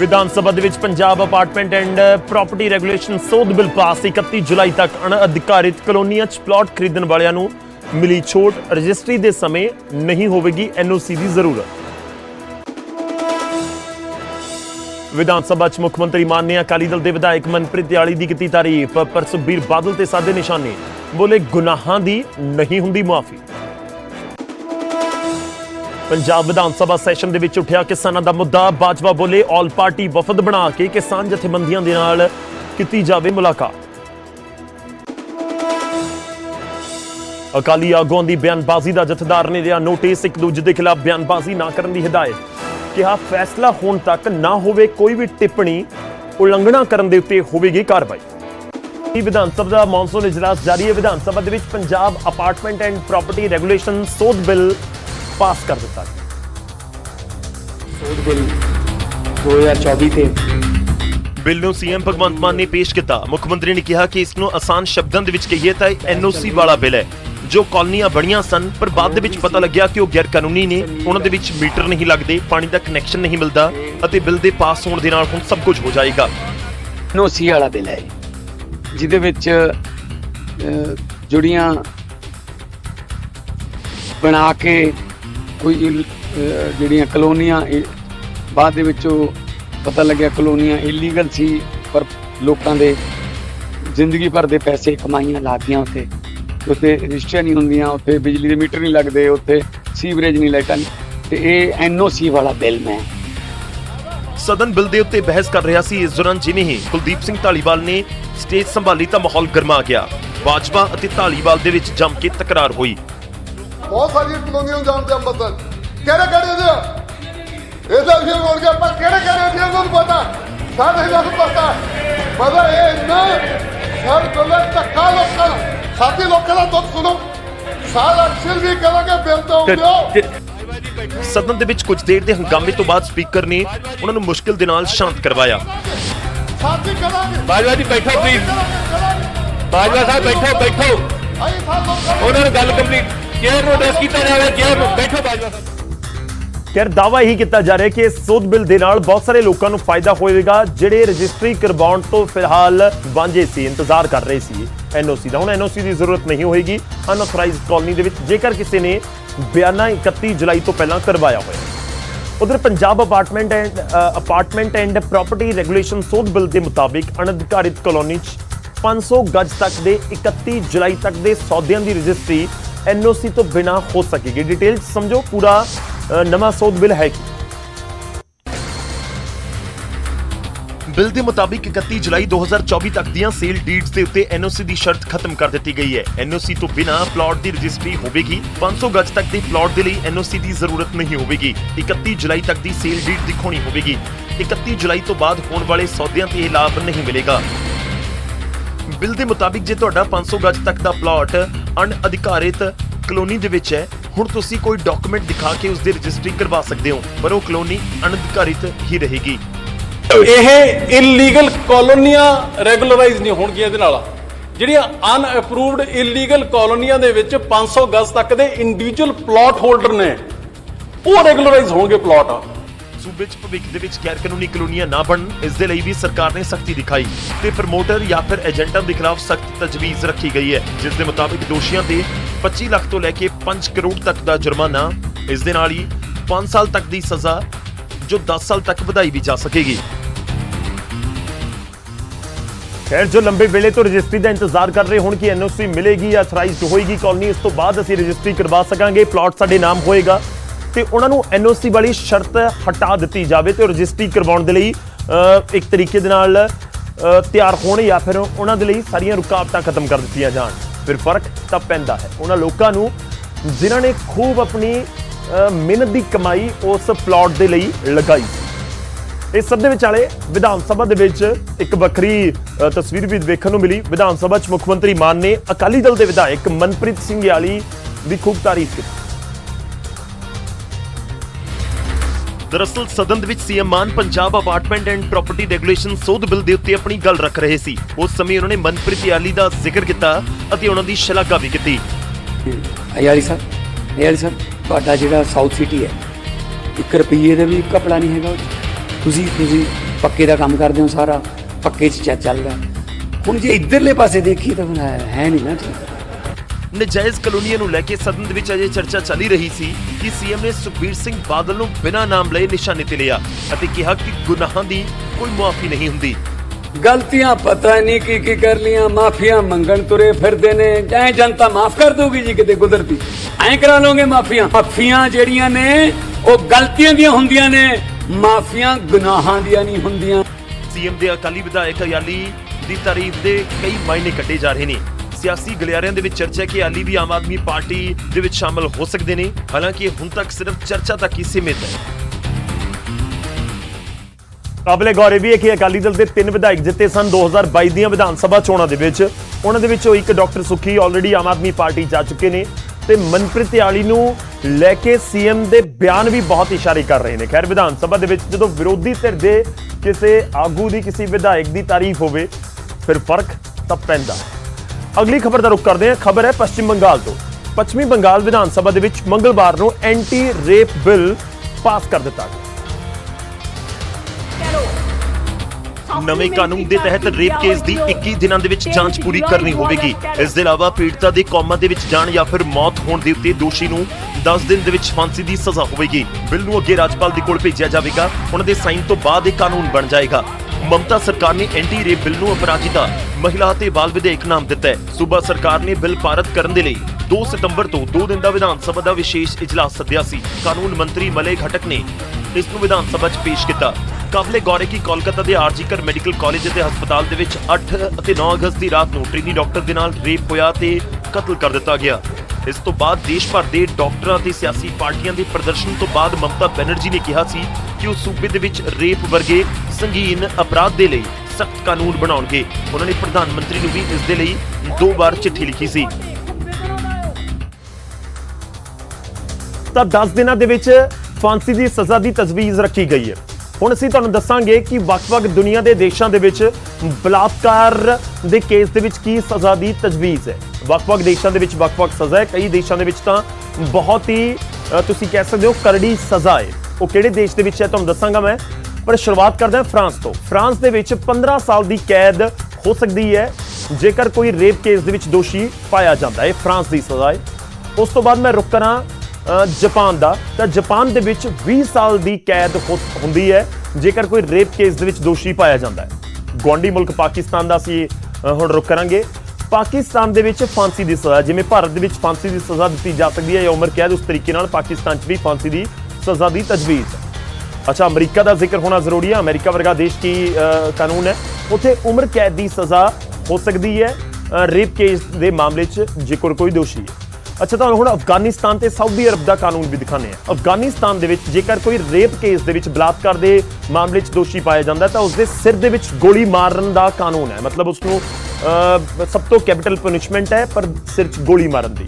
ਵਿਧਾਨ ਸਭਾ ਦੇ ਵਿੱਚ Punjab apartment and property regulation ਸੋਧ ਬਿੱਲ ਪਾਸ 31 ਜੁਲਾਈ ਤੱਕ ਅਣਅਧਿਕਾਰਿਤ ਕਲੋਨੀਆਂ 'ਚ ਪਲਾਟ ਖਰੀਦਣ ਵਾਲਿਆਂ ਨੂੰ ਮਿਲੀ ਛੋਟ, ਰਜਿਸਟਰੀ ਦੇ ਸਮੇਂ ਨਹੀਂ ਹੋਵੇਗੀ ਐਨਓਸੀ ਦੀ ਜ਼ਰੂਰਤ। ਵਿਧਾਨ ਸਭਾ 'ਚ ਮੁੱਖ ਮੰਤਰੀ ਮਾਨ ਨੇ ਅਕਾਲੀ ਦਲ ਦੇ ਵਿਧਾਇਕ ਮਨਪ੍ਰੀਤ ਯਾਲੀ ਦੀ ਕੀਤੀ ਤਾਰੀਫ, ਪਰ ਸੁਖਬੀਰ ਬਾਦਲ ਤੇ ਸਾਦੇ ਨਿਸ਼ਾਨੇ ਬੋਲੇ ਗੁਨਾਹਾਂ ਦੀ ਨਹੀਂ ਹੁੰਦੀ ਮੁਆਫੀ। ਪੰਜਾਬ ਵਿਧਾਨ ਸਭਾ ਸੈਸ਼ਨ ਦੇ ਵਿੱਚ ਉੱਠਿਆ ਕਿਸਾਨਾਂ ਦਾ ਮੁੱਦਾ, ਬਾਜਵਾ ਬੋਲੇ, ਆਲ ਪਾਰਟੀ ਵਫਦ ਬਣਾ ਕੇ ਕਿਸਾਨ ਜਥੇਬੰਦੀਆਂ ਦੇ ਨਾਲ ਕੀਤੀ ਜਾਵੇ ਮੁਲਾਕਾਤ। ਅਕਾਲੀ ਆਗੂਆਂ ਦੀ ਬਿਆਨਬਾਜ਼ੀ ਦਾ ਜਥੇਦਾਰ ਨੇ ਲਿਆ ਨੋਟਿਸ, ਇੱਕ ਦੂਜੇ ਦੇ ਖਿਲਾਫ ਬਿਆਨਬਾਜ਼ੀ ਨਾ ਕਰਨ ਦੀ ਹਦਾਇਤ। ਕਿਹਾ ਫੈਸਲਾ ਹੋਣ ਤੱਕ ਨਾ ਹੋਵੇ, ਕੋਈ ਵੀ ਟਿੱਪਣੀ ਉਲੰਘਣਾ ਕਰਨ ਦੇ ਉੱਤੇ ਹੋਵੇਗੀ ਕਾਰਵਾਈ। ਇਹ ਵਿਧਾਨ ਸਭਾ ਦਾ ਮੌਨਸੂਨ ਇਜਲਾਸ ਜਾਰੀ ਹੈ। ਵਿਧਾਨ ਸਭਾ ਦੇ ਵਿੱਚ Punjab apartment and property regulation ਸੋਧ ਬਿੱਲ ਪਾਸ ਕਰ ਦਿੱਤਾ ਗਿਆ ਸੋਧ ਬਿੱਲ 2024 ਤੇ। ਬਿੱਲ ਨੂੰ ਸੀਐਮ ਭਗਵੰਤ ਮਾਨ ਨੇ ਪੇਸ਼ ਕੀਤਾ। ਮੁੱਖ ਮੰਤਰੀ ਨੇ ਕਿਹਾ ਕਿ ਇਸ ਨੂੰ ਆਸਾਨ ਸ਼ਬਦਾਂ ਦੇ ਵਿੱਚ ਕਹੀਏ ਤਾਂ ਐਨਓਸੀ ਵਾਲਾ ਬਿੱਲ ਹੈ। ਜੋ ਕਾਲਨੀਆਂ ਬਣੀਆਂ ਸਨ ਪਰ ਬਾਅਦ ਦੇ ਵਿੱਚ ਪਤਾ ਲੱਗਿਆ ਕਿ ਉਹ ਗੈਰ ਕਾਨੂੰਨੀ ਨੇ। ਉਹਨਾਂ ਦੇ ਵਿੱਚ ਮੀਟਰ ਨਹੀਂ ਲੱਗਦੇ ਪਾਣੀ ਦਾ ਕਨੈਕਸ਼ਨ ਨਹੀਂ ਮਿਲਦਾ ਅਤੇ ਬਿੱਲ ਦੇ ਪਾਸ ਹੋਣ ਦੇ ਨਾਲ ਹੁਣ ਸਭ ਕੁਝ ਹੋ ਜਾਏਗਾ। ਨੋਸੀ ਵਾਲਾ ਬਿੱਲ ਹੈ। ਜਿਹਦੇ ਵਿੱਚ ਜੁੜੀਆਂ ਬਣਾ ਕੇ ਕੋਈ ਇਲ- ਜਿਹੜੀਆਂ ਕਲੋਨੀਆਂ ਬਾਅਦ ਦੇ ਵਿੱਚ ਪਤਾ ਲੱਗਿਆ ਕਲੋਨੀਆਂ ਇਲੀਗਲ ਸੀ, ਪਰ ਲੋਕਾਂ ਦੇ ਜ਼ਿੰਦਗੀ ਭਰ ਦੇ ਪੈਸੇ ਕਮਾਈਆਂ ਲਾਦੀਆਂ ਉੱਥੇ। ਉੱਥੇ ਰਜਿਸਟਰੀਆਂ ਨਹੀਂ ਹੁੰਦੀਆਂ, ਉੱਥੇ ਬਿਜਲੀ ਦੇ ਮੀਟਰ ਨਹੀਂ ਲੱਗਦੇ, ਉੱਥੇ ਸੀਵਰੇਜ ਨਹੀਂ ਲਾਈਟਾਂ ਨਹੀਂ। ਤੇ ਇਹ ਐਨਓਸੀ ਵਾਲਾ ਬਿੱਲ ਮੈਂ। ਸਦਨ ਬਿੱਲ ਦੇ ਉੱਤੇ ਬਹਿਸ ਕਰ ਰਿਹਾ ਸੀ, ਇਸ ਦੌਰਾਨ ਜਿਵੇਂ ਹੀ ਕੁਲਦੀਪ ਸਿੰਘ ਢਾਲੀਵਾਲ ਨੇ ਸਟੇਜ ਸੰਭਾਲੀ ਤਾਂ ਮਾਹੌਲ ਗਰਮਾ ਗਿਆ। ਬਾਜਵਾ ਅਤੇ ਢਾਲੀਵਾਲ ਦੇ ਵਿੱਚ ਜੰਮ ਕੇ ਤਕਰਾਰ ਹੋਈ। ਬਹੁਤ ਸਾਰੀਆਂ ਕਲੋਨੀਆਂ ਨੂੰ ਜਾਣਦੇ ਅੰਮ੍ਰਿਤਸਰ। ਕਿਹੜੇ ਕਿਹੜੇ ਦੇ ਇਹਦਾ ਵੀ ਮੋੜ ਗਿਆ ਪਰ ਕਿਹੜੇ ਕਿਹੜੇ ਦੇ ਉਹਨਾਂ ਨੂੰ ਪਤਾ? ਸਾਰੇ ਇਹਨਾਂ ਨੂੰ ਪਤਾ। ਪਤਾ ਇਹ ਨਾ ਹਰ ਗੱਲਾਂ ਧੱਕਾ ਲੋਕਾਂ। ਸਾਥੀ ਲੋਕਾਂ ਦਾ ਦੁੱਖ ਸੁਣੋ। ਸਾਰਾ ਅਕਸਰ ਵੀ ਕਰਾਂਗੇ ਬਿਲ ਤੋਂ ਦਿਓ। ਸਦਨ ਦੇ ਵਿੱਚ ਕੁਝ ਦੇਰ ਦੇ ਹੰਗਾਮੇ ਤੋਂ ਬਾਅਦ ਸਪੀਕਰ ਨੇ ਉਹਨਾਂ ਨੂੰ ਮੁਸ਼ਕਿਲ ਦੇ ਨਾਲ ਸ਼ਾਂਤ ਕਰਵਾਇਆ। ਬਾਜਵਾ ਜੀ ਬੈਠੋ ਪਲੀਜ਼ ਬਾਜਵਾ ਸਾਹਿਬ ਬੈਠੋ ਬੈਠੋ। ਉਹਨਾਂ ਨੂੰ ਗੱਲ ਕੰਪਲੀਟ ਚੇਅਰ ਨੂੰ ਐਡਰੈਸ ਕੀਤਾ ਜਾਵੇ ਚੇਅਰ ਨੂੰ ਬੈਠੋ ਬਾਜਵਾ ਸਾਹਿਬ ਖੈਰ ਦਾਵਾ ਇਹੀ ਕੀਤਾ ਜਾ ਰਿਹਾ ਕਿ ਇਸ ਸੋਧ ਬਿੱਲ ਦੇ ਨਾਲ ਬਹੁਤ ਸਾਰੇ ਲੋਕਾਂ ਨੂੰ ਫਾਇਦਾ ਹੋਵੇਗਾ ਜਿਹੜੇ ਰਜਿਸਟਰੀ ਕਰਵਾਉਣ ਤੋਂ ਫਿਲਹਾਲ ਵਾਂਝੇ ਸੀ, ਇੰਤਜ਼ਾਰ ਕਰ ਰਹੇ ਸੀ। ਐਨਓਸੀ ਦਾ, ਹੁਣ ਐਨਓਸੀ ਦੀ ਜ਼ਰੂਰਤ ਨਹੀਂ ਹੋਏਗੀ। ਅਨਆਥੋਰਾਈਜ਼ਡ ਕਾਲਨੀ ਦੇ ਵਿੱਚ ਜੇਕਰ ਕਿਸੇ ਨੇ ਬਿਆਨਾ 31 ਜੁਲਾਈ ਤੋਂ ਪਹਿਲਾਂ ਕਰਵਾਇਆ ਹੋਇਆ। ਉਧਰ Punjab apartment and apartment and property regulation ਸੋਧ ਬਿੱਲ ਦੇ ਮੁਤਾਬਿਕ ਅਣਅਧਿਕਾਰਿਤ ਕਲੋਨੀ 'ਚ 500 ਗਜ ਤੱਕ ਦੇ 31 ਜੁਲਾਈ ਤੱਕ ਦੇ ਸੌਦਿਆਂ ਦੀ ਰਜਿਸਟਰੀ ਐਨਓਸੀ ਤੋਂ ਬਿਨਾ ਹੋ ਸਕੇਗੀ। ਡਿਟੇਲ 'ਚ ਸਮਝੋ ਨਵਾਂ ਸੋਧ ਬਿੱਲ ਹੈ ਕੀ? ਬਿੱਲ ਦੇ ਮੁਤਾਬਿਕ 31 ਜੁਲਾਈ 2024 ਤੱਕ ਦੀਆਂ ਸੇਲ ਡੀਡਸ ਦੇ ਉੱਤੇ ਐਨਓਸੀ ਦੀ ਸ਼ਰਤ ਖਤਮ ਕਰ ਦਿੱਤੀ ਗਈ ਹੈ। ਐਨਓਸੀ ਤੋਂ ਬਿਨਾ ਪਲਾਟ ਦੀ ਰਜਿਸਟਰੀ ਹੋਵੇਗੀ। 500 ਗਜ ਤੱਕ ਦੇ ਪਲਾਟ ਦੇ ਲਈ ਐਨਓਸੀ ਦੀ ਜ਼ਰੂਰਤ ਨਹੀਂ ਹੋਵੇਗੀ। 31 ਜੁਲਾਈ ਤੱਕ ਦੀ ਸੇਲ ਡੀਡ ਦਿਖਾਉਣੀ ਹੋਵੇਗੀ। 31 ਜੁਲਾਈ ਤੋਂ ਬਾਅਦ ਹੋਣ ਵਾਲੇ ਸੌਦਿਆਂ ਤੇ ਇਹ ਲਾਭ ਨਹੀਂ ਮਿਲੇਗਾ। ਬਿੱਲ ਦੇ ਮੁਤਾਬਿਕ ਜੇ ਤੁਹਾਡਾ 500 ਗਜ ਤੱਕ ਦਾ ਪਲਾਟ ਅਣਅਧਿਕਾਰਿਤ ਕਲੋਨੀ ਦੇ ਵਿੱਚ ਹੈ। ਹੁਣ ਤੁਸੀਂ ਕੋਈ ਡਾਕੂਮੈਂਟ ਦਿਖਾ ਕੇ ਉਸ ਦੀ ਰਜਿਸਟਰੀ ਕਰਵਾ ਸਕਦੇ ਹੋ, ਪਰ ਉਹ ਕਲੋਨੀ ਅਣਅਧਿਕਾਰਿਤ ਹੀ ਰਹੇਗੀ। ਇਹ ਇਲੀਗਲ ਕਾਲੋਨੀਆਂ ਰੈਗੂਲਰਾਈਜ਼ ਨਹੀਂ ਹੋਣਗੀਆਂ ਇਹਦੇ ਨਾਲ। ਜਿਹੜੀਆਂ ਅਨਅਪਰੂਵਡ ਇਲੀਗਲ ਕਾਲੋਨੀਆਂ ਦੇ ਵਿੱਚ 500 ਗਜ਼ ਤੱਕ ਦੇ ਇੰਡੀਵਿਜੂਅਲ ਪਲਾਟ ਹੋਲਡਰ ਨੇ, ਉਹ ਰੈਗੂਲਰਾਈਜ਼ ਹੋਣਗੇ ਪਲਾਟ ਸੂਬੇ 'ਚ ਭਵਿੱਖ ਦੇ ਵਿੱਚ ਗੈਰ ਕਾਨੂੰਨੀ ਕਲੋਨੀਆਂ ਨਾ ਬਣਨ, ਇਸ ਦੇ ਲਈ ਵੀ ਸਰਕਾਰ ਨੇ ਸਖਤੀ ਦਿਖਾਈ ਤੇ ਪ੍ਰਮੋਟਰ ਜਾਂ ਫਿਰ ਏਜੰਟਾਂ ਦੇ ਖਿਲਾਫ ਸਖਤ ਤਜਵੀਜ਼ ਰੱਖੀ ਗਈ ਹੈ, ਜਿਸ ਦੇ ਮੁਤਾਬਿਕ ਦੋਸ਼ੀਆਂ ਤੇ 25 ਲੱਖ ਤੋਂ ਲੈ ਕੇ 5 ਕਰੋੜ ਤੱਕ ਦਾ ਜੁਰਮਾਨਾ, ਇਸ ਦੇ ਨਾਲ ਹੀ 5 ਸਾਲ ਤੱਕ ਦੀ ਸਜ਼ਾ, ਜੋ 10 ਸਾਲ ਤੱਕ ਵਧਾਈ ਵੀ ਜਾ ਸਕੇਗੀ। ਖੈਰ, ਜੋ ਲੰਬੇ ਵੇਲੇ ਤੋਂ ਰਜਿਸਟਰੀ ਦਾ ਇੰਤਜ਼ਾਰ ਕਰ ਰਹੇ ਹੋਣ ਕਿ ਐਨਓਸੀ ਮਿਲੇਗੀ ਜਾਂ ਅਥਰਾਈਜ਼ਡ ਹੋਏਗੀ, ਕਾਲਨੀ, ਇਸ ਤੋਂ ਬਾਅਦ ਅਸੀਂ ਰਜਿਸਟਰੀ ਕਰਵਾ ਸਕਾਂਗੇ। ਪਲਾਟ ਸਾਡੇ ਨਾਮ ਹੋਏਗਾ। ਤੇ ਉਹਨਾਂ ਨੂੰ ਐਨਓਸੀ ਵਾਲੀ ਸ਼ਰਤ ਹਟਾ ਦਿੱਤੀ ਜਾਵੇ ਤੇ ਉਹ ਰਜਿਸਟਰੀ ਕਰਵਾਉਣ ਦੇ ਲਈ ਇੱਕ ਤਰੀਕੇ ਦੇ ਨਾਲ ਤਿਆਰ ਹੋਣ ਜਾਂ ਫਿਰ ਉਹਨਾਂ ਦੇ ਲਈ ਸਾਰੀਆਂ ਰੁਕਾਵਟਾਂ ਖਤਮ ਕਰ ਦਿੱਤੀਆਂ ਜਾਣ। ਫਿਰ ਫ਼ਰਕ ਤਾਂ ਪੈਂਦਾ ਹੈ। ਉਹਨਾਂ ਲੋਕਾਂ ਨੂੰ, ਜਿਨ੍ਹਾਂ ਨੇ ਖੂਬ ਆਪਣੀ ਮਿਹਨਤ ਦੀ ਕਮਾਈ ਉਸ ਪਲਾਟ ਦੇ ਲਈ ਲਗਾਈ। ਸੀ ਇਸ ਸਭ ਦੇ ਵਿਚਾਲੇ ਵਿਧਾਨ ਸਭਾ ਦੇ ਵਿੱਚ ਇੱਕ ਵੱਖਰੀ ਤਸਵੀਰ ਵੀ ਦੇਖਣ ਨੂੰ ਮਿਲੀ। ਵਿਧਾਨ ਸਭਾ 'ਚ ਮੁੱਖ ਮੰਤਰੀ ਮਾਨ ਨੇ ਅਕਾਲੀ ਦਲ ਦੇ ਵਿਧਾਇਕ ਮਨਪ੍ਰੀਤ ਸਿੰਘ ਯਾਲੀ ਦੀ ਖੂਬ ਤਾਰੀਫ ਕੀਤੀ। ਦਰਅਸਲ ਸਦਨ ਦੇ ਵਿੱਚ CM Mann Punjab apartment and property regulation ਸੋਧ ਬਿੱਲ ਦੇ ਉੱਤੇ ਆਪਣੀ ਗੱਲ ਰੱਖ ਰਹੇ ਸੀ। ਉਸ ਸਮੇਂ ਉਹਨਾਂ ਨੇ ਮਨਪ੍ਰੀਤ ਯਾਲੀ ਦਾ ਜ਼ਿਕਰ ਕੀਤਾ ਅਤੇ ਉਹਨਾਂ ਦੀ ਸ਼ਲਾਘਾ ਵੀ ਕੀਤੀ। ਅਯਾਲੀ ਸਾਹਿਬ ਅਯਾਲੀ ਸਾਹਿਬ, ਤੁਹਾਡਾ ਜਿਹੜਾ ਸਾਊਥ ਸਿਟੀ ਹੈ 1 ਰੁਪਈਏ ਦਾ ਵੀ ਕਪੜਾ ਨਹੀਂ ਹੈਗਾ ਤੁਸੀਂ ਤੁਸੀਂ ਪੱਕੇ ਦਾ ਕੰਮ ਕਰਦੇ ਹੋ ਸਾਰਾ, ਪੱਕੇ 'ਚ ਚੱਲ- ਚੱਲਦਾ ਹੁਣ ਜੇ ਇਧਰਲੇ ਪਾਸੇ ਦੇਖੀ ਤਾਂ ਹੁਣ ਹੈ ਹੈ ਨਹੀਂ ਨਾ ਠੀਕ। ਨਜਾਇਜ਼ ਕਲੋਨੀਆਂ ਨੂੰ ਲੈ ਕੇ ਸਦਨ ਦੇ ਵਿੱਚ ਅਜੇ ਚਰਚਾ ਚੱਲ ਰਹੀ ਸੀ ਕਿ ਸੀਐਮ ਨੇ ਸੁਖਬੀਰ ਸਿੰਘ ਬਾਦਲ ਨੂੰ ਬਿਨਾਂ ਨਾਮ ਲਏ ਨਿਸ਼ਾਨੇ ਤੇ ਲਿਆ ਅਤੇ ਕਿਹਾ ਕਿ ਗੁਨਾਹਾਂ ਦੀ ਕੋਈ ਮੁਆਫੀ ਨਹੀਂ ਹੁੰਦੀ। ਗਲਤੀਆਂ ਪਤਾ ਨਹੀਂ ਕੀ ਕੀ ਕਰ ਲੀਆਂ ਮਾਫੀਆਂ ਮੰਗਣ ਤੁਰੇ ਫਿਰਦੇ ਨੇ। ਐ ਜਨਤਾ ਮਾਫ ਕਰ ਦੋਗੀ ਜੀ ਕਿਤੇ ਕੁਦਰਤੀ ਐਂ ਕਰਾ ਲੋਗੇ ਮਾਫੀਆਂ। ਮਾਫੀਆਂ ਜਿਹੜੀਆਂ ਨੇ ਉਹ ਗਲਤੀਆਂ ਦੀਆਂ ਹੁੰਦੀਆਂ ਨੇ। ਮਾਫੀਆਂ ਗੁਨਾਹਾਂ ਦੀਆਂ ਨਹੀਂ ਹੁੰਦੀਆਂ। ਸੀਐਮ ਦੇ ਅਕਾਲੀ ਵਿਧਾਇਕ ਅਯਾਲੀ ਦੀ ਤਾਰੀਫ ਦੇ ਕਈ ਮਾਇਨੇ ਕੱਢੇ ਜਾ ਰਹੇ ਨੇ। ਸਿਆਸੀ ਗਲਿਆਰਿਆਂ ਦੇ ਵਿੱਚ ਚਰਚਾ ਹੈ ਕਿ ਅਲੀ ਵੀ ਆਮ ਆਦਮੀ ਪਾਰਟੀ ਦੇ ਵਿੱਚ ਸ਼ਾਮਲ ਹੋ ਸਕਦੇ ਨੇ। ਹਾਲਾਂਕਿ ਇਹ ਹੁਣ ਤੱਕ ਸਿਰਫ ਚਰਚਾ ਤੱਕ ਹੀ ਸੀਮਿਤ ਹੈ। ਕਾਬਲੇ ਗੌਰ ਇਹ ਵੀ ਹੈ ਕਿ ਅਕਾਲੀ ਦਲ ਦੇ ਤਿੰਨ ਵਿਧਾਇਕ ਜਿੱਤੇ ਸਨ 2022 ਦੀਆਂ ਵਿਧਾਨ ਸਭਾ ਚੋਣਾਂ ਦੇ ਵਿੱਚ। ਉਹਨਾਂ ਦੇ ਵਿੱਚੋਂ ਇੱਕ ਡਾਕਟਰ ਸੁਖੀ ਆਲਰੇਡੀ ਆਮ ਆਦਮੀ ਪਾਰਟੀ ਜਾ ਚੁੱਕੇ ਨੇ ਤੇ ਮਨਪ੍ਰੀਤ ਆਲੀ ਨੂੰ ਲੈ ਕੇ ਸੀਐਮ ਦੇ ਬਿਆਨ ਵੀ ਬਹੁਤ ਇਸ਼ਾਰੇ ਕਰ ਰਹੇ ਨੇ। ਖੈਰ, ਵਿਧਾਨ ਸਭਾ ਦੇ ਵਿੱਚ ਜਦੋਂ ਵਿਰੋਧੀ ਧਿਰ ਦੇ ਕਿਸੇ ਆਗੂ ਦੀ, ਕਿਸੇ ਵਿਧਾਇਕ ਦੀ ਤਾਰੀਫ ਹੋਵੇ, ਫਿਰ ਫ਼ਰਕ ਤਾਂ ਪੈਂਦਾ। ਅਗਲੀ ਖਬਰ ਦਾ ਰੁਖ ਕਰਦੇ ਹਾਂ। ਖਬਰ ਹੈ ਪੱਛਮੀ ਬੰਗਾਲ ਤੋਂ। ਪੱਛਮੀ ਬੰਗਾਲ ਵਿਧਾਨ ਸਭਾ ਦੇ ਵਿੱਚ ਮੰਗਲਵਾਰ ਨੂੰ ਐਂਟੀ ਰੇਪ ਬਿੱਲ ਪਾਸ ਕਰ ਦਿੱਤਾ ਗਿਆ। ਨਵੇਂ ਕਾਨੂੰਨ ਦੇ ਤਹਿਤ ਰੇਪ ਕੇਸ ਦੀ 21 ਦਿਨਾਂ ਦੇ ਵਿੱਚ ਜਾਂਚ ਪੂਰੀ ਕਰਨੀ ਹੋਵੇਗੀ। ਇਸ ਦੇ ਇਲਾਵਾ ਪੀੜਤਾ ਦੇ ਕੌਮਾਂ ਦੇ ਵਿੱਚ ਜਾਣ ਜਾਂ ਫਿਰ ਮੌਤ ਹੋਣ ਦੇ ਉੱਤੇ ਦੋਸ਼ੀ ਨੂੰ 10 ਦਿਨ ਦੇ ਵਿੱਚ ਫਾਂਸੀ ਦੀ ਸਜ਼ਾ ਹੋਵੇਗੀ। ਬਿੱਲ ਨੂੰ ਅੱਗੇ ਰਾਜਪਾਲ ਦੇ ਕੋਲ ਭੇਜਿਆ ਜਾਵੇਗਾ। ਉਹਨਾਂ ਦੇ ਸਾਈਨ ਤੋਂ ਬਾਅਦ ਇਹ ਕਾਨੂੰਨ ਬਣ ਜਾਏਗਾ। ਮਮਤਾ ਸਰਕਾਰ ਨੇ ਐਂਟੀ ਰੇਪ ਬਿੱਲ ਨੂੰ ਅਪਰਾਜਿਤਾ, ਮਹਿਲਾ ਤੇ ਬਾਲ ਵਿਧੇਇਕ ਨਾਮ ਦਿੱਤਾ ਹੈ। ਸੂਬਾ ਸਰਕਾਰ ਨੇ ਬਿੱਲ ਪਾਰਤ ਕਰਨ ਦੇ ਲਈ 2 ਸਤੰਬਰ ਤੋਂ 2 ਦਿਨ ਦਾ ਵਿਧਾਨ ਸਭਾ ਦਾ ਵਿਸ਼ੇਸ਼ ਇਜਲਾਸ ਸੱਦਿਆ ਸੀ। ਕਾਨੂੰਨ ਮੰਤਰੀ ਮਲੇ ਘਟਕ ਨੇ ਇਸ ਨੂੰ ਵਿਧਾਨ ਸਭਾ 'ਚ ਪੇਸ਼ ਕੀਤਾ। ਕਾਬਲੇ ਗੌਰ ਹੈ ਕਿ ਕੋਲਕਾਤਾ ਦੇ ਆਰਜੀਕਰ ਮੈਡੀਕਲ ਕਾਲਜ ਅਤੇ ਹਸਪਤਾਲ ਦੇ ਵਿੱਚ 8 ਅਤੇ 9 ਅਗਸਤ ਦੀ ਰਾਤ ਨੂੰ ਟ੍ਰੀਨੀ ਡਾਕਟਰ ਦੇ ਨਾਲ ਰੇਪ ਹੋਇਆ ਤੇ ਕਤਲ ਕਰ ਦਿੱਤਾ ਗਿਆ। ਇਸ ਤੋਂ ਬਾਅਦ ਦੇਸ਼ ਭਰ ਦੇ ਡਾਕਟਰਾਂ ਤੇ ਸਿਆਸੀ ਪਾਰਟੀਆਂ ਦੇ ਪ੍ਰਦਰਸ਼ਨ ਤੋਂ ਬਾਅਦ ਮਮਤਾ ਬੈਨਰਜੀ ਨੇ ਕਿਹਾ ਸੀ ਕਿ ਉਹ ਸੂਬੇ ਦੇ ਵਿੱਚ ਰੇਪ ਵਰਗੇ ਸੰਗੀਨ ਅਪਰਾਧ ਦੇ ਲਈ ਸਖਤ ਕਾਨੂੰਨ ਬਣਾਉਣਗੇ। ਉਹਨਾਂ ਨੇ ਪ੍ਰਧਾਨ ਮੰਤਰੀ ਨੂੰ ਵੀ ਇਸ ਦੇ ਲਈ ਦੋ ਵਾਰ ਚਿੱਠੀ ਲਿਖੀ ਸੀ। ਤਾਂ 10 ਦਿਨਾਂ ਦੇ ਵਿੱਚ ਫਾਂਸੀ ਦੀ ਸਜ਼ਾ ਦੀ ਤਜਵੀਜ਼ ਰੱਖੀ ਗਈ ਹੈ। ਹੁਣ ਅਸੀਂ ਤੁਹਾਨੂੰ ਦੱਸਾਂਗੇ ਕਿ ਵੱਖ-ਵੱਖ ਦੁਨੀਆ ਦੇ ਦੇਸ਼ਾਂ ਦੇ ਵਿੱਚ ਬਲਾਤਕਾਰ ਦੇ ਕੇਸ ਦੇ ਵਿੱਚ ਕੀ ਸਜ਼ਾ ਦੀ ਤਜਵੀਜ਼ ਹੈ। ਵੱਖ-ਵੱਖ ਦੇਸ਼ਾਂ ਦੇ ਵਿੱਚ ਵੱਖ-ਵੱਖ ਸਜ਼ਾ ਹੈ। ਕਈ ਦੇਸ਼ਾਂ ਦੇ ਵਿੱਚ ਤਾਂ ਬਹੁਤ ਹੀ ਤੁਸੀਂ ਕਹਿ ਸਕਦੇ ਹੋ ਕਰੜੀ ਸਜ਼ਾ ਹੈ। ਉਹ ਕਿਹੜੇ ਦੇਸ਼ ਦੇ ਵਿੱਚ ਹੈ ਤੁਹਾਨੂੰ ਦੱਸਾਂਗਾ ਮੈਂ। ਪਰ ਸ਼ੁਰੂਆਤ ਕਰਦੇ ਹਾਂ ਫਰਾਂਸ ਤੋਂ। ਫਰਾਂਸ ਦੇ ਵਿੱਚ 15 ਸਾਲ ਦੀ ਕੈਦ ਹੋ ਸਕਦੀ ਹੈ। ਜੇਕਰ ਕੋਈ ਰੇਪ ਕੇਸ ਦੇ ਵਿੱਚ ਦੋਸ਼ੀ ਪਾਇਆ ਜਾਂਦਾ ਹੈ ਫਰਾਂਸ ਦੀ ਸਜ਼ਾ ਹੈ। ਉਸ ਤੋਂ ਬਾਅਦ ਮੈਂ ਰੁਕ ਕਰਾਂ ਜਾਪਾਨ ਦਾ, ਤਾਂ ਜਾਪਾਨ ਦੇ ਵਿੱਚ 20 ਸਾਲ ਦੀ ਕੈਦ ਹੋ- ਹੁੰਦੀ ਹੈ, ਜੇਕਰ ਕੋਈ ਰੇਪ ਕੇਸ ਦੇ ਵਿੱਚ ਦੋਸ਼ੀ ਪਾਇਆ ਜਾਂਦਾ ਹੈ। ਗਵਾਂਡੀ ਮੁਲਕ ਪਾਕਿਸਤਾਨ ਦਾ ਅਸੀਂ ਹੁਣ ਰੁਕ ਕਰਾਂਗੇ। ਪਾਕਿਸਤਾਨ ਦੇ ਵਿੱਚ ਫਾਂਸੀ ਦੀ ਸਜ਼ਾ, ਜਿਵੇਂ ਭਾਰਤ ਦੇ ਵਿੱਚ ਫਾਂਸੀ ਦੀ ਸਜ਼ਾ ਦਿੱਤੀ ਜਾ ਸਕਦੀ ਹੈ ਜਾਂ ਉਮਰ ਕੈਦ ਉਸ ਤਰੀਕੇ ਨਾਲ ਪਾਕਿਸਤਾਨ 'ਚ ਵੀ ਫਾਂਸੀ ਦੀ ਸਜ਼ਾ ਦੀ ਤਜਵੀਜ਼ ਹੈ। ਅੱਛਾ, ਅਮਰੀਕਾ ਦਾ ਜ਼ਿਕਰ ਹੋਣਾ ਜ਼ਰੂਰੀ ਹੈ। ਅਮਰੀਕਾ ਵਰਗਾ ਦੇਸ਼ ਕੀ ਕਾਨੂੰਨ ਹੈ? ਉੱਥੇ ਉਮਰ ਕੈਦ ਦੀ ਸਜ਼ਾ ਹੋ ਸਕਦੀ ਹੈ ਰੇਪ ਕੇਸ ਦੇ ਮਾਮਲੇ 'ਚ, ਜੇਕਰ ਕੋਈ ਦੋਸ਼ੀ ਹੈ। ਅੱਛਾ ਤੁਹਾਨੂੰ ਹੁਣ ਅਫਗਾਨਿਸਤਾਨ ਤੇ ਸਾਊਦੀ ਅਰਬ ਦਾ ਕਾਨੂੰਨ ਵੀ ਦਿਖਾਣੇ ਆ ਅਫਗਾਨਿਸਤਾਨ ਦੇ ਵਿੱਚ ਜੇਕਰ ਕੋਈ ਰੇਪ ਕੇਸ ਦੇ ਵਿੱਚ ਬਲਾਤਕਾਰ ਦੇ ਮਾਮਲੇ 'ਚ ਦੋਸ਼ੀ ਪਾਇਆ ਜਾਂਦਾ, ਤਾਂ ਉਸ ਦੇ ਸਿਰ ਦੇ ਵਿੱਚ ਗੋਲੀ ਮਾਰਨ ਦਾ ਕਾਨੂੰਨ ਹੈ। ਮਤਲਬ ਉਸ ਨੂੰ ਸਭ ਤੋਂ ਕੈਪੀਟਲ ਪਨਿਸ਼ਮੈਂਟ ਹੈ, ਪਰ ਸਿਰ 'ਚ ਗੋਲੀ ਮਾਰਨ ਦੀ।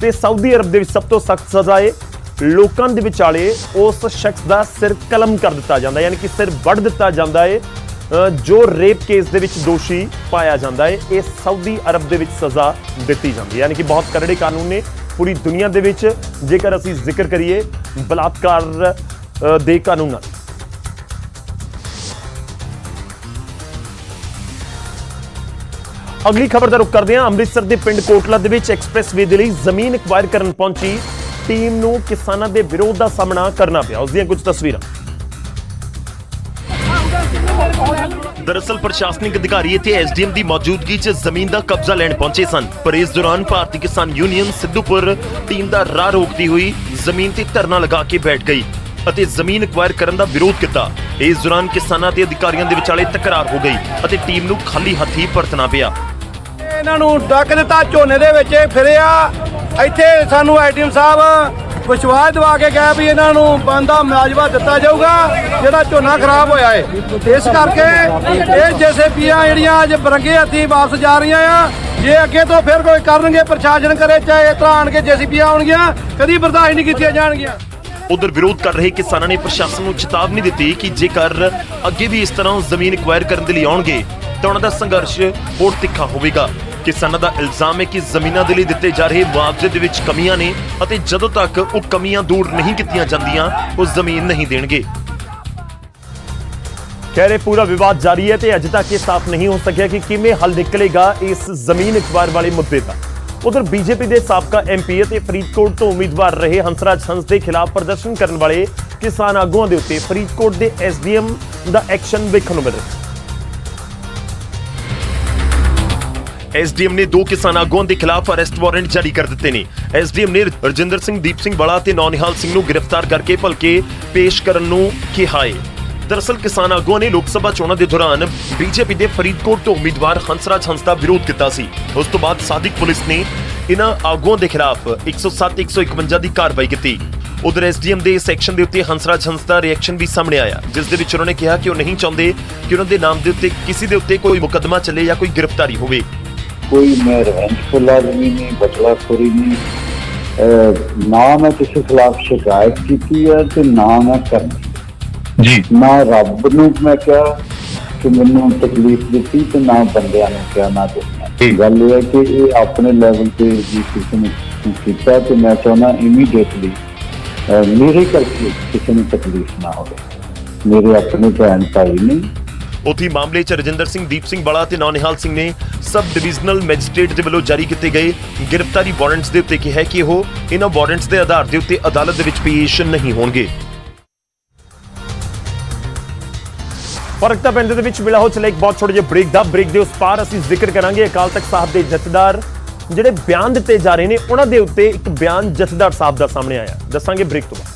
ਤੇ ਸਾਊਦੀ ਅਰਬ ਦੇ ਵਿੱਚ ਸਭ ਤੋਂ ਸਖਤ ਸਜ਼ਾ ਹੈ ਲੋਕਾਂ ਦੇ ਵਿਚਾਲੇ ਉਸ ਸ਼ਖਸ ਦਾ ਸਿਰ ਕਲਮ ਕਰ ਦਿੱਤਾ ਜਾਂਦਾ, ਯਾਨੀ ਕਿ ਸਿਰ ਵੱਢ ਦਿੱਤਾ ਜਾਂਦਾ ਹੈ ਜੋ ਰੇਪ ਕੇਸ ਦੇ ਵਿੱਚ ਦੋਸ਼ੀ ਪਾਇਆ ਜਾਂਦਾ ਹੈ, ਇਹ ਸਾਊਦੀ ਅਰਬ ਦੇ ਵਿੱਚ ਸਜ਼ਾ ਦਿੱਤੀ ਜਾਂਦੀ ਹੈ। ਯਾਨੀ ਕਿ ਬਹੁਤ ਕਰੜੇ ਕਾਨੂੰਨ ਨੇ ਪੂਰੀ ਦੁਨੀਆ ਦੇ ਵਿੱਚ, ਜੇਕਰ ਅਸੀਂ ਜ਼ਿਕਰ ਕਰੀਏ ਬਲਾਤਕਾਰ ਦੇ ਕਾਨੂੰਨਾਂ ਅਗਲੀ ਖਬਰ ਦਾ ਰੁਖ ਕਰਦੇ ਹਾਂ। ਅੰਮ੍ਰਿਤਸਰ ਦੇ ਪਿੰਡ ਕੋਟਲਾ ਦੇ ਵਿੱਚ ਐਕਸਪ੍ਰੈਸਵੇ ਦੇ ਲਈ ਜ਼ਮੀਨ ਐਕਵਾਇਰ ਕਰਨ ਪਹੁੰਚੀ ਟੀਮ ਨੂੰ ਕਿਸਾਨਾਂ ਦੇ ਵਿਰੋਧ ਦਾ ਸਾਹਮਣਾ ਕਰਨਾ ਪਿਆ। ਉਸ ਦੀਆਂ ਕੁਝ ਤਸਵੀਰਾਂ। ਦਰਅਸਲ ਪ੍ਰਸ਼ਾਸਨਿਕ ਅਧਿਕਾਰੀ ਇੱਥੇ ਐਸਡੀਐਮ ਦੀ ਮੌਜੂਦਗੀ 'ਚ ਜ਼ਮੀਨ ਦਾ ਕਬਜ਼ਾ ਲੈਣ ਪਹੁੰਚੇ ਸਨ, ਪਰ ਇਸ ਦੌਰਾਨ ਭਾਰਤੀ ਕਿਸਾਨ ਯੂਨੀਅਨ ਸਿੱਧੂਪੁਰ ਟੀਮ ਦਾ ਰਾਹ ਰੋਕਦੀ ਹੋਈ ਜ਼ਮੀਨ ਤੇ ਧਰਨਾ ਲਗਾ ਕੇ ਬੈਠ ਗਈ ਅਤੇ ਜ਼ਮੀਨ ਐਕਵਾਇਰ ਕਰਨ ਦਾ ਵਿਰੋਧ ਕੀਤਾ। ਇਸ ਦੌਰਾਨ ਕਿਸਾਨਾਂ ਤੇ ਅਧਿਕਾਰੀਆਂ ਦੇ ਵਿਚਾਲੇ ਤਕਰਾਰ ਹੋ ਗਈ ਅਤੇ ਟੀਮ ਨੂੰ ਖਾਲੀ ਹੱਥੀ ਪਰਤਣਾ ਪਿਆ। ਇਹਨਾਂ ਨੂੰ ਡੱਕ ਦਿੱਤਾ, ਝੋਨੇ ਦੇ ਵਿੱਚ ਫਿਰਿਆ। ਇੱਥੇ ਸਾਨੂੰ ਆਈਟੀਐਮ ਸਾਹਿਬ ਵਿਸ਼ਵਾਸ ਦਿਵਾ ਕੇ ਗਏ ਵੀ ਇਹਨਾਂ ਨੂੰ ਬੰਦਾ ਮੁਆਵਜ਼ਾ ਦਿੱਤਾ ਜਾਊਗਾ, ਜਿਹੜਾ ਝੋਨਾ ਖਰਾਬ ਹੋਇਆ ਏ। ਇਸ ਕਰਕੇ ਇਹ ਜੇਸੀਬੀਆਂ ਜਿਹੜੀਆਂ ਅੱਜ ਬਰੰਗੇ ਹੱਥੀ ਵਾਪਸ ਜਾ ਰਹੀਆਂ ਆ। ਜੇ ਅੱਗੇ ਤੋਂ ਫਿਰ ਕੋਈ ਕਰਨਗੇ, ਪ੍ਰਸ਼ਾਸਨ ਕਰੇ, ਚਾਹੇ ਇਸ ਤਰ੍ਹਾਂ ਆਣ ਕੇ ਜੇਸੀਬੀਆਂ ਆਉਣਗੀਆਂ, ਕਦੀ ਬਰਦਾਸ਼ਤ ਨਹੀਂ ਕੀਤੀਆਂ ਜਾਣਗੀਆਂ। ਉਧਰ ਵਿਰੋਧ ਕਰ ਰਹੇ ਕਿਸਾਨਾਂ ਨੇ ਪ੍ਰਸ਼ਾਸਨ ਨੂੰ ਚੇਤਾਵਨੀ ਦਿੱਤੀ ਕਿ ਜੇਕਰ ਅੱਗੇ ਵੀ ਇਸ ਤਰ੍ਹਾਂ ਜ਼ਮੀਨ ਐਕਵਾਇਰ ਕਰਨ ਦੇ ਲਈ ਆਉਣਗੇ, ਤਾਂ ਉਹਨਾਂ ਦਾ ਸੰਘਰਸ਼ ਹੋਰ ਤਿੱਖਾ ਹੋਵੇਗਾ। ਕਿਸਾਨਾਂ ਦਾ ਇਲਜ਼ਾਮ ਹੈ ਕਿ ਜ਼ਮੀਨਾਂ ਦੇ ਲਈ ਦਿੱਤੇ ਜਾ ਰਹੇ ਮੁਆਵਜ਼ੇ ਦੇ ਵਿੱਚ ਕਮੀਆਂ ਨੇ ਅਤੇ ਜਦੋਂ ਤੱਕ ਉਹ ਕਮੀਆਂ ਦੂਰ ਨਹੀਂ ਕੀਤੀਆਂ ਜਾਂਦੀਆਂ, ਉਹ ਜ਼ਮੀਨ ਨਹੀਂ ਦੇਣਗੇ। ਕਹਿ ਰਹੇ ਪੂਰਾ ਵਿਵਾਦ ਜਾਰੀ ਹੈ ਤੇ ਅਜੇ ਤੱਕ ਇਹ ਸਾਫ਼ ਨਹੀਂ ਹੋ ਸਕਿਆ ਕਿ ਕਿਵੇਂ ਹੱਲ ਨਿਕਲੇਗਾ ਇਸ ਜ਼ਮੀਨ ਇਕਬਾਰ ਵਾਲੇ ਮੁੱਦੇ ਦਾ। ਉਧਰ ਬੀਜੇਪੀ ਦੇ ਸਾਬਕਾ ਐਮਪੀ ਅਤੇ ਫਰੀਦਕੋਟ ਤੋਂ ਉਮੀਦਵਾਰ ਰਹੇ ਹੰਸਰਾਜ ਹੰਸ ਦੇ ਖਿਲਾਫ ਪ੍ਰਦਰਸ਼ਨ ਕਰਨ ਵਾਲੇ ਕਿਸਾਨ ਆਗੂਆਂ ਦੇ ਉੱਤੇ ਫਰੀਦਕੋਟ ਦੇ ਐਸਡੀਐਮ ਦਾ ਐਕਸ਼ਨ ਵੇਖਣ ਨੂੰ ਮਿਲ ਰਿਹਾ ਐਸਡੀਐਮ ਨੇ ਦੋ ਕਿਸਾਨ ਆਗੂਆਂ ਦੇ ਖਿਲਾਫ ਅਰੈਸਟ ਵਾਰੰਟ ਜਾਰੀ ਕਰ ਦਿੱਤੇ ਨੇ। ਐਸਡੀਐਮ ਨੇ ਰਜਿੰਦਰ ਸਿੰਘ, ਦੀਪ ਸਿੰਘ ਬੜਾ ਤੇ ਨੌਨਿਹਾਲ ਸਿੰਘ ਨੂੰ ਗ੍ਰਿਫਤਾਰ ਕਰਕੇ ਭਲਕੇ ਪੇਸ਼ ਕਰਨ ਨੂੰ ਕਿਹਾ ਹੈ ਦਰਅਸਲ ਕਿਸਾਨ ਆਗੂਆਂ ਨੇ ਲੋਕ ਸਭਾ ਚੋਣਾਂ ਦੇ ਦੌਰਾਨ ਬੀਜੇਪੀ ਦੇ ਫਰੀਦਕੋਟ ਤੋਂ ਉਮੀਦਵਾਰ ਹੰਸਰਾਜ ਹੰਸ ਦਾ ਵਿਰੋਧ ਕੀਤਾ ਸੀ। ਉਸ ਤੋਂ ਬਾਅਦ ਸਾਦਿਕ ਪੁਲਿਸ ਨੇ ਇਹਨਾਂ ਆਗੂਆਂ ਦੇ ਖਿਲਾਫ 107 151 ਦੀ ਕਾਰਵਾਈ ਕੀਤੀ। ਉਧਰ ਐਸਡੀਐਮ ਦੇ ਸੈਕਸ਼ਨ ਦੇ ਉੱਤੇ ਹੰਸਰਾਜ ਹੰਸ ਦਾ ਰਿਐਕਸ਼ਨ ਵੀ ਸਾਹਮਣੇ ਆਇਆ, ਜਿਸ ਦੇ ਵਿੱਚ ਉਹਨਾਂ ਨੇ ਕਿਹਾ ਕਿ ਉਹ ਨਹੀਂ ਚਾਹੁੰਦੇ ਕਿ ਉਹਨਾਂ ਦੇ ਨਾਮ ਦੇ ਉੱਤੇ, ਕਿਸੇ ਦੇ ਉੱਤੇ ਕੋਈ ਮੁਕੱਦਮਾ ਚੱਲੇ ਜਾਂ ਕੋਈ ਗ੍ਰਿਫਤਾਰੀ ਹੋਵੇ। कोई मैं रवेंजफुल आदमी नहीं बटलाखोरी नहीं। ना मैं किसी खिलाफ शिकायत की है तो ना मैं करनी। जी। ना रब न मैं क्या कि मैं तकलीफ़ दी तो ना बंद ने क्या ना कुछ गल है कि ये अपने लैवल से जी किसी ने किया तो मैं चाहना इमीडिएटली मेरे करके किसी ने तकलीफ़ ना हो मेरे अपने भैन भाई नहीं ਉਥੇ ਮਾਮਲੇ 'ਚ ਰਜਿੰਦਰ ਸਿੰਘ, ਦੀਪ ਸਿੰਘ ਬੜਾ ਤੇ ਨੌਨਿਹਾਲ ਸਿੰਘ ਨੇ ਸਬ ਡਿਵੀਜ਼ਨਲ ਮੈਜਿਸਟ੍ਰੇਟ ਦੇ ਵੱਲੋਂ ਜਾਰੀ ਕੀਤੇ ਗਏ ਗ੍ਰਿਫਤਾਰੀ ਵਾਰੰਟਸ ਦੇ ਉੱਤੇ ਕਿਹਾ ਕਿ ਉਹ ਇਹਨਾਂ ਵਾਰੰਟਸ ਦੇ ਆਧਾਰ ਦੇ ਉੱਤੇ ਅਦਾਲਤ ਦੇ ਵਿੱਚ ਪੇਸ਼ ਨਹੀਂ ਹੋਣਗੇ। ਫ਼ਰਕ ਤਾਂ ਪੈਂਦੇ ਦੇ ਵਿੱਚ ਮਿਲਾ ਹੋ ਚਲੇ ਇੱਕ ਬਹੁਤ ਛੋਟੇ ਜਿਹੇ ਬ੍ਰੇਕ ਦਾ ਬ੍ਰੇਕ ਦੇ ਉਸ ਪਾਰ ਅਸੀਂ ਜ਼ਿਕਰ ਕਰਾਂਗੇ ਅਕਾਲ ਤਖਤ ਸਾਹਿਬ ਦੇ ਜਥੇਦਾਰ ਜਿਹੜੇ ਬਿਆਨ ਦਿੱਤੇ ਜਾ ਰਹੇ ਨੇ, ਉਹਨਾਂ ਦੇ ਉੱਤੇ ਇੱਕ ਬਿਆਨ ਜਥੇਦਾਰ ਸਾਹਿਬ ਦਾ ਸਾਹਮਣੇ ਆਇਆ। ਦੱਸਾਂਗੇ ਬ੍ਰੇਕ ਤੋਂ ਬਾਅਦ।